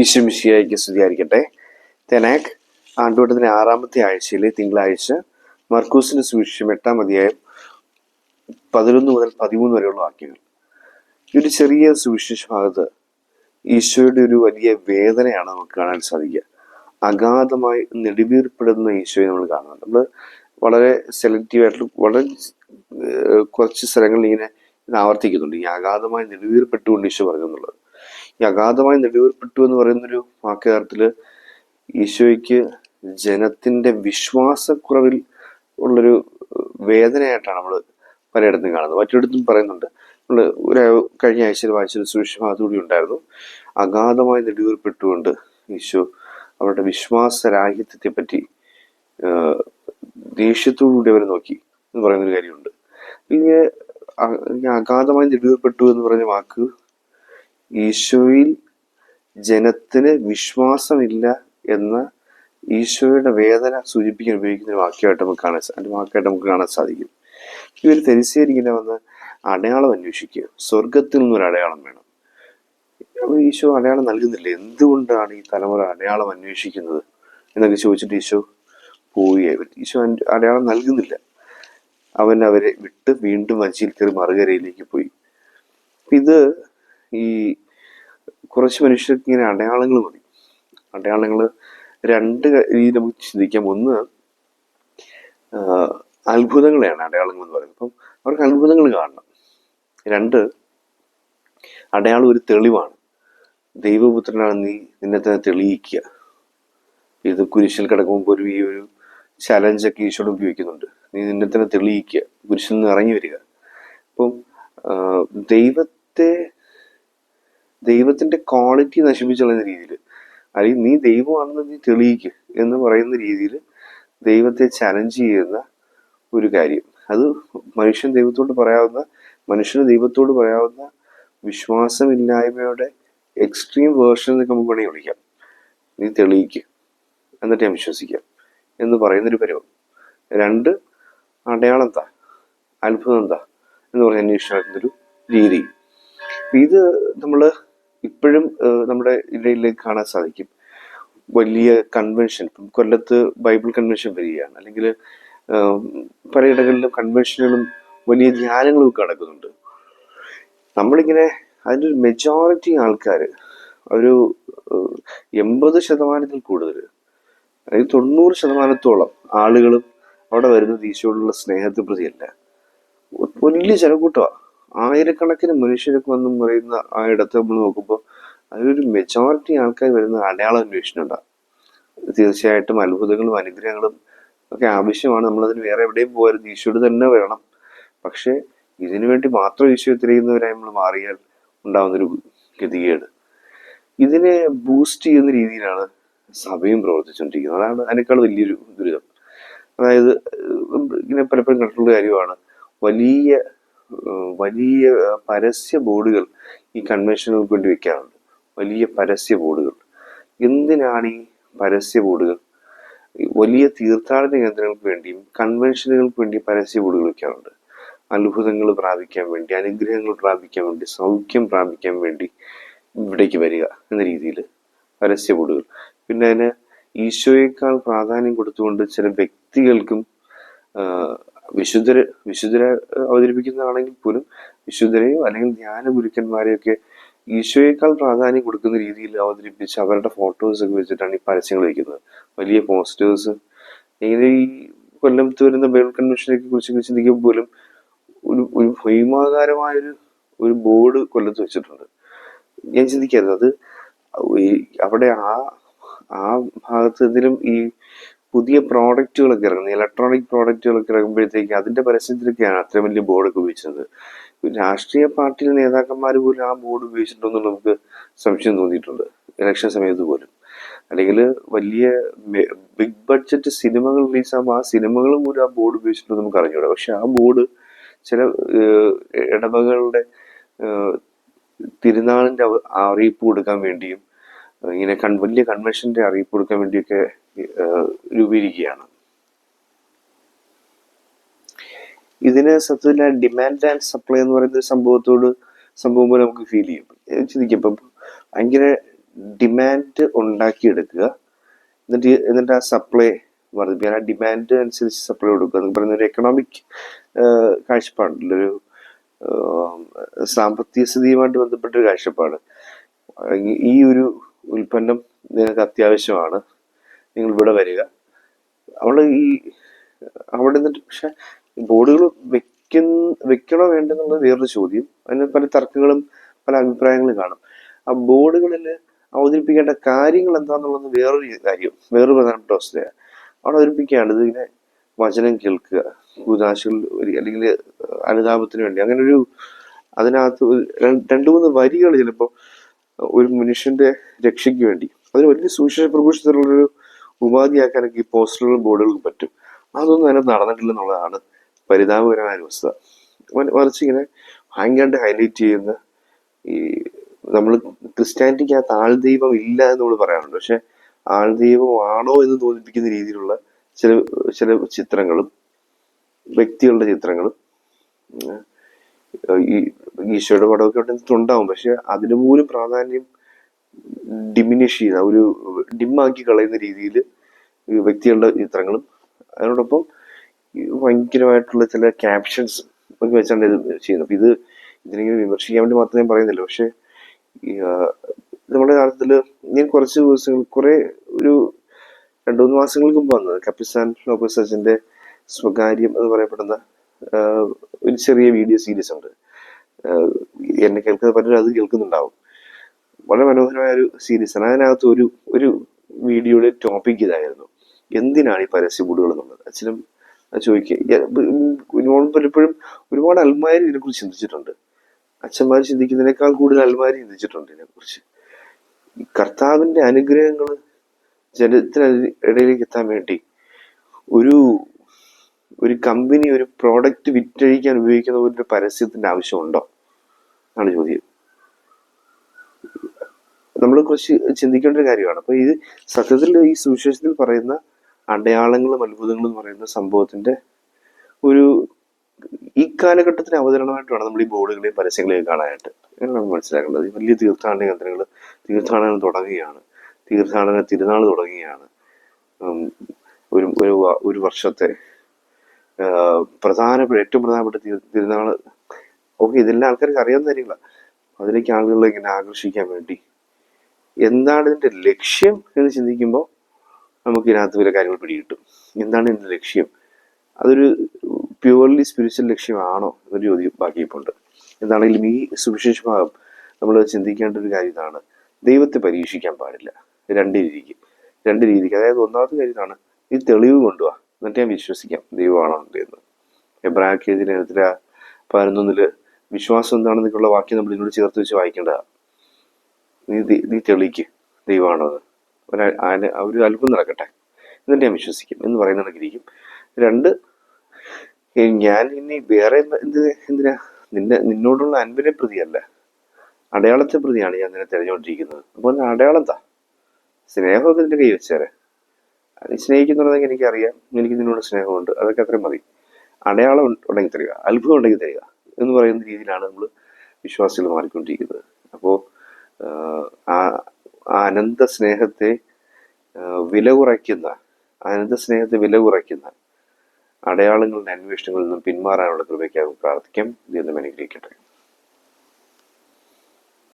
ഈശ്വമിഷിയായിക്ക് സ്തുതിയായിരിക്കട്ടെ. തെനാക് ആണ്ടുവട്ടത്തിന്റെ ആറാമത്തെ ആഴ്ചയിലെ തിങ്കളാഴ്ച മർക്കൂസിന്റെ സുവിശേഷം എട്ടാം അധ്യായം പതിനൊന്ന് മുതൽ പതിമൂന്ന് വരെയുള്ള വാക്യങ്ങൾ. ഈ ഒരു ചെറിയ സുവിശേഷ ഭാഗത്ത് ഈശോയുടെ ഒരു വലിയ വേദനയാണ് നമുക്ക് കാണാൻ സാധിക്കുക. അഗാധമായി നെടുവീർപ്പെടുന്ന ഈശോയെ നമ്മൾ കാണുന്നുണ്ട്. നമ്മൾ വളരെ സെലക്റ്റീവായിട്ട് വളരെ കുറച്ച് സ്ഥലങ്ങളിൽ ഇങ്ങനെ ആവർത്തിക്കുന്നുണ്ട്. ഈ അഗാധമായി നെടുവീർപ്പെട്ടുകൊണ്ട് ഈശോ പറഞ്ഞു എന്നുള്ളത് ഈ അഗാധമായി നെടുവേർപ്പെട്ടു എന്ന് പറയുന്നൊരു വാക്യാർത്ഥത്തിൽ ഈശോയ്ക്ക് ജനത്തിന്റെ വിശ്വാസക്കുറവിൽ ഉള്ളൊരു വേദനയായിട്ടാണ് നമ്മൾ പലയിടത്തും കാണുന്നത്. മറ്റൊരിടത്തും പറയുന്നുണ്ട്. നമ്മൾ ഒരു കഴിഞ്ഞ ആഴ്ചയിൽ വായിച്ചൊരു സുവിശേഷം അതുകൂടി ഉണ്ടായിരുന്നു. അഗാധമായി നെടുവേർപ്പെട്ടുകൊണ്ട് ഈശോ അവരുടെ വിശ്വാസരാഹിത്യത്തെ പറ്റി ദേഷ്യത്തോടുകൂടി അവർ നോക്കി എന്ന് പറയുന്നൊരു കാര്യമുണ്ട്. ഇങ്ങനെ അഗാധമായി നെടുവേർപ്പെട്ടു എന്ന് പറഞ്ഞ വാക്ക് ഈശോയിൽ ജനത്തിന് വിശ്വാസമില്ല എന്ന് ഈശോയുടെ വേദന സൂചിപ്പിക്കാൻ ഉപയോഗിക്കുന്ന ഒരു വാക്യമായിട്ട് നമുക്ക് കാണാൻ സാധിക്കും വാക്യമായിട്ട് നമുക്ക് കാണാൻ സാധിക്കും. ഈ ഒരു വന്ന് അടയാളം അന്വേഷിക്കുക. സ്വർഗത്തിൽ നിന്നൊരു അടയാളം വേണം. ഈശോ അടയാളം നൽകുന്നില്ല. എന്തുകൊണ്ടാണ് ഈ തലമുറ അടയാളം അന്വേഷിക്കുന്നത് എന്നൊക്കെ ചോദിച്ചിട്ട് ഈശോ പോയി. ഈശോ അടയാളം നൽകുന്നില്ല. അവൻ അവരെ വിട്ട് വീണ്ടും വഞ്ചിയിൽ കയറി മറുകരയിലേക്ക് പോയി. ഇത് ഈ കുറച്ച് മനുഷ്യർക്ക് ഇങ്ങനെ അടയാളങ്ങൾ മതി. അടയാളങ്ങൾ രണ്ട് രീതിയിൽ നമുക്ക് ചിന്തിക്കാം. ഒന്ന് അത്ഭുതങ്ങളെയാണ് അടയാളങ്ങൾ എന്ന് പറയുന്നത്. അപ്പം അവർക്ക് അത്ഭുതങ്ങൾ കാണണം. രണ്ട് അടയാളം ഒരു തെളിവാണ്. ദൈവപുത്രനാണ് നീ നിന്നെ തന്നെ തെളിയിക്കുക. ഇത് കുരിശിൽ കിടക്കുമ്പോൾ ഒരു ഈ ഒരു ചലഞ്ചൊക്കെ ഈശോട് ഉപയോഗിക്കുന്നുണ്ട് നീ നിന്നെ തന്നെ തെളിയിക്കുക. കുരിശിൽ നിന്ന് ഇറങ്ങി വരിക. അപ്പം ദൈവത്തെ ദൈവത്തിന്റെ ക്വാളിറ്റി നശിപ്പിച്ചുള്ള രീതിയിൽ അല്ലെങ്കിൽ നീ ദൈവമാണെന്ന് നീ തെളിയിക്ക് എന്ന് പറയുന്ന രീതിയിൽ ദൈവത്തെ ചലഞ്ച് ചെയ്യുന്ന ഒരു കാര്യം. അത് മനുഷ്യൻ ദൈവത്തോട് പറയാവുന്ന മനുഷ്യന് ദൈവത്തോട് പറയാവുന്ന വിശ്വാസമില്ലായ്മയുടെ എക്സ്ട്രീം വേർഷൻ എന്നൊക്കെ നമുക്ക് വേണമെങ്കിൽ വിളിക്കാം. നീ തെളിയിക്കുക എന്നിട്ട് ഞാൻ വിശ്വസിക്കാം എന്ന് പറയുന്നൊരു പരിവം. രണ്ട് അടയാളം എന്താ? അത്ഭുതം എന്താ? എന്ന് പറഞ്ഞ അന്വേഷിക്കുന്നൊരു രീതി. ഇത് നമ്മൾ ഇപ്പോഴും നമ്മുടെ ഇടയിലേക്ക് കാണാൻ സാധിക്കും. വലിയ കൺവെൻഷൻ കൊല്ലത്ത് ബൈബിൾ കൺവെൻഷൻ വരികയാണ്. അല്ലെങ്കിൽ പലയിടങ്ങളിലും കൺവെൻഷനുകളും വലിയ ധ്യാനങ്ങളും ഒക്കെ നടക്കുന്നുണ്ട്. നമ്മളിങ്ങനെ അതിന്റെ ഒരു മെജോറിറ്റി ആൾക്കാർ ഒരു എൺപത് ശതമാനത്തിൽ കൂടുതൽ അതായത് തൊണ്ണൂറ് ശതമാനത്തോളം ആളുകളും അവിടെ വരുന്നത് ഈശോയോടുള്ള സ്നേഹത്തെ പ്രതിയല്ല. വലിയ ജനക്കൂട്ടമാണ് ആയിരക്കണക്കിന് മനുഷ്യരൊക്കെ വന്ന് പറയുന്ന ആ ഇടത്ത് നമ്മൾ നോക്കുമ്പോൾ അതിലൊരു മെജോറിറ്റി ആൾക്കാർ വരുന്ന അടയാളം അന്വേഷിക്കുന്നുണ്ടാവും തീർച്ചയായിട്ടും അത്ഭുതങ്ങളും അനുഗ്രഹങ്ങളും ഒക്കെ ആവശ്യമാണ്. നമ്മളതിന് വേറെ എവിടെയും പോകരുത്. ഈശോയോട് തന്നെ വരണം. പക്ഷേ ഇതിനു വേണ്ടി മാത്രം ഈശോ തിരയുന്നവരായി നമ്മൾ മാറിയാൽ ഉണ്ടാകുന്നൊരു ഗതികേട്. ഇതിനെ ബൂസ്റ്റ് ചെയ്യുന്ന രീതിയിലാണ് സഭയും പ്രവർത്തിച്ചുകൊണ്ടിരിക്കുന്നത്. അതാണ് അതിനേക്കാൾ വലിയൊരു ദുരിതം. അതായത് ഇങ്ങനെ പലപ്പോഴും കണ്ടിട്ടുള്ള കാര്യമാണ്. വലിയ വലിയ പരസ്യ ബോർഡുകൾ ഈ കൺവെൻഷനുകൾക്ക് വേണ്ടി വെക്കാറുണ്ട്. വലിയ പരസ്യ ബോർഡുകൾ. എന്തിനാണ് ഈ പരസ്യ ബോർഡുകൾ? വലിയ തീർത്ഥാടന കേന്ദ്രങ്ങൾക്ക് വേണ്ടിയും കൺവെൻഷനുകൾക്ക് വേണ്ടി പരസ്യ ബോർഡുകൾ വെക്കാറുണ്ട്. അത്ഭുതങ്ങൾ പ്രാപിക്കാൻ വേണ്ടി അനുഗ്രഹങ്ങൾ പ്രാപിക്കാൻ വേണ്ടി സൗഖ്യം പ്രാപിക്കാൻ വേണ്ടി ഇവിടേക്ക് വരിക എന്ന രീതിയിൽ പരസ്യ ബോർഡുകൾ. പിന്നെ അതിന് ഈശോയേക്കാൾ പ്രാധാന്യം കൊടുത്തുകൊണ്ട് ചില വ്യക്തികൾക്കും വിശുദ്ധര് വിശുദ്ധരെ അവതരിപ്പിക്കുന്നതാണെങ്കിൽ പോലും വിശുദ്ധരെയോ അല്ലെങ്കിൽ ധ്യാന ഗുരുക്കന്മാരെയൊക്കെ ഈശോയേക്കാൾ പ്രാധാന്യം കൊടുക്കുന്ന രീതിയിൽ അവതരിപ്പിച്ച് അവരുടെ ഫോട്ടോസ് ഒക്കെ വെച്ചിട്ടാണ് ഈ പരസ്യങ്ങൾ വയ്ക്കുന്നത് വലിയ പോസ്റ്റേഴ്സ് ഇങ്ങനെ ഈ കൊല്ലത്ത് വരുന്ന ബൈബിൾ കൺവെൻഷനെ കുറിച്ച് ചിന്തിക്കുമ്പോൾ പോലും ഒരു ഒരു ഭൈമാകാരമായൊരു ഒരു ബോർഡ് കൊല്ലത്ത് വെച്ചിട്ടുണ്ട്. ഞാൻ ചിന്തിക്കരുത്. അത് അവിടെ ആ ആ ഭാഗത്ത് എന്തെങ്കിലും ഈ പുതിയ പ്രോഡക്റ്റുകളൊക്കെ ഇറങ്ങുന്നത് ഇലക്ട്രോണിക് പ്രോഡക്റ്റുകളൊക്കെ ഇറങ്ങുമ്പോഴത്തേക്ക് അതിന്റെ പരസ്യത്തിലൊക്കെയാണ് അത്രയും വലിയ ബോർഡൊക്കെ ഉപയോഗിച്ചത്. രാഷ്ട്രീയ പാർട്ടിയിലെ നേതാക്കന്മാർ പോലും ആ ബോർഡ് ഉപയോഗിച്ചിട്ടുണ്ടെന്ന് നമുക്ക് സംശയം തോന്നിയിട്ടുണ്ട്. ഇലക്ഷൻ സമയത്ത് പോലും. അല്ലെങ്കിൽ വലിയ ബിഗ് ബഡ്ജറ്റ് സിനിമകൾ റിലീസ് ആകുമ്പോൾ ആ സിനിമകളും പോലും ആ ബോർഡ് ഉപയോഗിച്ചിട്ടുണ്ട് നമുക്ക് അറിഞ്ഞൂടാ. പക്ഷെ ആ ബോർഡ് ചില ഇടവകളുടെ തിരുനാളിന്റെ അറിയിപ്പ് കൊടുക്കാൻ വേണ്ടിയും ഇങ്ങനെ കൺ വലിയ കൺവെൻഷന്റെ അറിയിപ്പ് കൊടുക്കാൻ വേണ്ടിയൊക്കെ രൂപീകരിക്കുകയാണ്. ഇതിന് സത്യത്തിൽ ഡിമാൻഡ് ആൻഡ് സപ്ലൈ എന്ന് പറയുന്ന സംഭവത്തോട് സംഭവം പോലെ നമുക്ക് ഫീൽ ചെയ്യും ചിന്തിക്കും ഇപ്പം ഭയങ്കര ഡിമാൻഡ് ഉണ്ടാക്കിയെടുക്കുക എന്നിട്ട് എന്നിട്ട് ആ സപ്ലൈ വർദ്ധിപ്പിക്കുക. ആ ഡിമാൻഡ് അനുസരിച്ച് സപ്ലൈ കൊടുക്കുക എന്ന് പറയുന്ന ഒരു എക്കണോമിക് കാഴ്ചപ്പാടുണ്ടല്ലോ. ഒരു സാമ്പത്തിക സ്ഥിതിയുമായിട്ട് ബന്ധപ്പെട്ട ഒരു കാഴ്ചപ്പാട്. ഈ ഒരു ഉൽപ്പന്നം നിനക്ക് അത്യാവശ്യമാണ്. നിങ്ങൾ ഇവിടെ വരിക. അവൾ ഈ അവിടെ നിന്നിട്ട് പക്ഷെ ബോർഡുകൾ വെക്കുന്ന വെക്കണോ വേണ്ടെന്നുള്ള വേറൊരു ചോദ്യം. അതിന് പല തർക്കങ്ങളും പല അഭിപ്രായങ്ങളും കാണും. ആ ബോർഡുകളിൽ അവതരിപ്പിക്കേണ്ട കാര്യങ്ങൾ എന്താന്നുള്ളത് വേറൊരു കാര്യം വേറൊരു പ്രധാനപ്പെട്ട വസ്തുതയാണ് അവിടെ അവതരിപ്പിക്കുകയാണ് ഇതിങ്ങനെ വചനം കേൾക്കുക കൂതാശകൾ അല്ലെങ്കിൽ അനുതാപത്തിന് വേണ്ടി. അങ്ങനെ ഒരു അതിനകത്ത് രണ്ട് മൂന്ന് വരികൾ ചിലപ്പോൾ ഒരു മനുഷ്യന്റെ രക്ഷയ്ക്ക് വേണ്ടി. അതിന് വലിയ സുവിശേഷ പ്രഘോഷത്തിലുള്ളൊരു ഉപാധിയാക്കാനൊക്കെ ഈ പോസ്റ്ററുകളും ബോർഡുകളും പറ്റും. അതൊന്നും അതിനകത്ത് നടന്നിട്ടില്ലെന്നുള്ളതാണ് പരിതാപകരമായ ഒരു വസ്തുത. മറിച്ച് ഇങ്ങനെ ഭയങ്കരമായിട്ട് ഹൈലൈറ്റ് ചെയ്യുന്ന ഈ നമ്മൾ ക്രിസ്ത്യാനിറ്റിക്കകത്ത് ആൾദൈവം ഇല്ല എന്ന് നമ്മൾ പറയാറുണ്ട്. പക്ഷെ ആണോ എന്ന് തോന്നിപ്പിക്കുന്ന രീതിയിലുള്ള ചില ചില ചിത്രങ്ങളും വ്യക്തികളുടെ ചിത്രങ്ങളും ഈ ഈശോയുടെ പടമൊക്കെ അവിടെ ഉണ്ടാവും പക്ഷെ അതിന് പോലും പ്രാധാന്യം ഡിമിനിഷ് ചെയ്യുന്ന ഒരു ഡിമ്മാക്കി കളയുന്ന രീതിയിൽ വ്യക്തികളുടെ ചിത്രങ്ങളും അതിനോടൊപ്പം ഭയങ്കരമായിട്ടുള്ള ചില ക്യാപ്ഷൻസ് ഒക്കെ വെച്ചാണ് ഇത് ചെയ്യുന്നത്. അപ്പൊ ഇത് ഇതിനെങ്കിലും വിമർശിക്കാൻ വേണ്ടി മാത്രം ഞാൻ പറയുന്നില്ല. പക്ഷെ നമ്മുടെ കാലത്തിൽ ഞാൻ കുറച്ച് ദിവസങ്ങൾ കുറെ ഒരു രണ്ടു മൂന്ന് മാസങ്ങൾക്ക് മുമ്പ് വന്നത് കപ്പിസ്ഥാൻ സച്ചിന്റെ സ്വകാര്യം എന്ന് പറയപ്പെടുന്ന ഒരു ചെറിയ വീഡിയോ സീരീസ് ഉണ്ട്. എന്നെ കേൾക്കുന്ന പലരും അത് കേൾക്കുന്നുണ്ടാവും. വളരെ മനോഹരമായ ഒരു സീരീസ് ആണ്. അതിനകത്ത് ഒരു ഒരു വീഡിയോയുടെ ടോപ്പിക് ഇതായിരുന്നു. എന്തിനാണ് ഈ പരസ്യ ബോർഡുകൾ എന്നുള്ളത്? അച്ഛനും ചോദിക്കുക പലപ്പോഴും ഒരുപാട് അൽമാരി ഇതിനെക്കുറിച്ച് ചിന്തിച്ചിട്ടുണ്ട്. അച്ഛന്മാർ ചിന്തിക്കുന്നതിനേക്കാൾ കൂടുതൽ അൽമാരി ചിന്തിച്ചിട്ടുണ്ട് ഇതിനെക്കുറിച്ച്. കർത്താവിന്റെ അനുഗ്രഹങ്ങൾ ജനത്തിന് ഇടയിലേക്ക് എത്താൻ വേണ്ടി ഒരു ഒരു കമ്പനി ഒരു പ്രോഡക്റ്റ് വിറ്റഴിക്കാൻ ഉപയോഗിക്കുന്ന ഒരു പരസ്യത്തിന്റെ ആവശ്യമുണ്ടോ? ആണ് ചോദ്യം. നമ്മൾ കുറച്ച് ചിന്തിക്കേണ്ട ഒരു കാര്യമാണ്. അപ്പൊ ഇത് സത്യത്തിൽ ഈ സുവിശേഷത്തിൽ പറയുന്ന അടയാളങ്ങളും അത്ഭുതങ്ങളും എന്ന് പറയുന്ന സംഭവത്തിന്റെ ഒരു ഈ കാലഘട്ടത്തിന് അവതരണമായിട്ട് വേണം നമ്മൾ ഈ ബോർഡുകളെയും പരസ്യങ്ങളെയും കാണാനായിട്ട് നമ്മൾ മനസ്സിലാക്കേണ്ടത്. വലിയ തീർത്ഥാടന കേന്ദ്രങ്ങൾ തീർത്ഥാടനം തുടങ്ങുകയാണ്. തീർത്ഥാടന തിരുനാൾ തുടങ്ങുകയാണ്. ഒരു ഒരു ഒരു വർഷത്തെ പ്രധാനപ്പെട്ട ഏറ്റവും പ്രധാനപ്പെട്ട തിരു- തിരുനാൾ ഓക്കെ ഇതെല്ലാം ആൾക്കാർക്ക് അറിയാവുന്ന കാര്യങ്ങളാണ് അതിലേക്ക് ആളുകളെ ഇങ്ങനെ ആകർഷിക്കാൻ വേണ്ടി. എന്താണ് ഇതിന്റെ ലക്ഷ്യം എന്ന് ചിന്തിക്കുമ്പോൾ നമുക്ക് ഇതിനകത്ത് ചില കാര്യങ്ങൾ പിടികിട്ടും. എന്താണ് ഇതിന്റെ ലക്ഷ്യം? അതൊരു പ്യുവർലി സ്പിരിച്വൽ ലക്ഷ്യമാണോ എന്നൊരു ചോദ്യം ബാക്കിയിപ്പുണ്ട്. എന്താണെങ്കിലും ഈ സുവിശേഷ ഭാഗം നമ്മൾ ചിന്തിക്കേണ്ട ഒരു കാര്യം ഇതാണ്. ദൈവത്തെ പരീക്ഷിക്കാൻ പാടില്ല. രണ്ട് രീതിക്ക്. രണ്ട് രീതിക്ക്. അതായത് ഒന്നാമത്തെ കാര്യം ഇതാണ്. ഈ തെളിവ് കൊണ്ടുപോവാ എന്നിട്ട് ഞാൻ വിശ്വസിക്കാം ദൈവമാണോ എന്ന്. എബ്രാഹിം എഴുത്തില പതിനൊന്നിൽ വിശ്വാസം എന്താണെന്നൊക്കെയുള്ള വാക്യം നമ്മൾ ഇതിനോട് ചേർത്ത് വെച്ച് വായിക്കേണ്ടതാണ് നീ നീ തെളിക്ക് ദൈവമാണത് ഒരു അല്പം ഒരു അത്ഭുതം നടക്കട്ടെ. എന്നിട്ട് ഞാൻ വിശ്വസിക്കും എന്ന് പറയുന്ന കണക്കിരിക്കും രണ്ട് ഞാൻ ഇനി വേറെ എന്ത് എന്തിനാ? നിന്നെ നിന്നോടുള്ള അൻപിനെ പ്രതിയല്ല. അടയാളത്തെ പ്രതിയാണ് ഞാൻ നിന്നെ തിരഞ്ഞുകൊണ്ടിരിക്കുന്നത്. അപ്പോൾ അടയാളം താ സ്നേഹമൊക്കെ നിന്റെ കൈ വെച്ചേരെ. സ്നേഹിക്കുന്നുണ്ടെങ്കിൽ എനിക്കറിയാം. എനിക്ക് നിന്നോട് സ്നേഹമുണ്ട്. അതൊക്കെ അത്രയും മതി. അടയാളം ഉണ്ട- ഉണ്ടെങ്കിൽ തരിക. അത്ഭുതം ഉണ്ടെങ്കിൽ തരിക. എന്ന് പറയുന്ന രീതിയിലാണ് നമ്മൾ വിശ്വാസികൾ മാറിക്കൊണ്ടിരിക്കുന്നത്. അപ്പോൾ ആ അനന്ത സ്നേഹത്തെ വില കുറയ്ക്കുന്ന അനന്ത സ്നേഹത്തെ വില കുറയ്ക്കുന്ന അടയാളങ്ങളുടെ അന്വേഷണങ്ങളിൽ നിന്നും പിന്മാറാനുള്ള കൃപയ്ക്കാകും പ്രാർത്ഥിക്കാം. ദൈവം അനുഗ്രഹിക്കട്ടെ.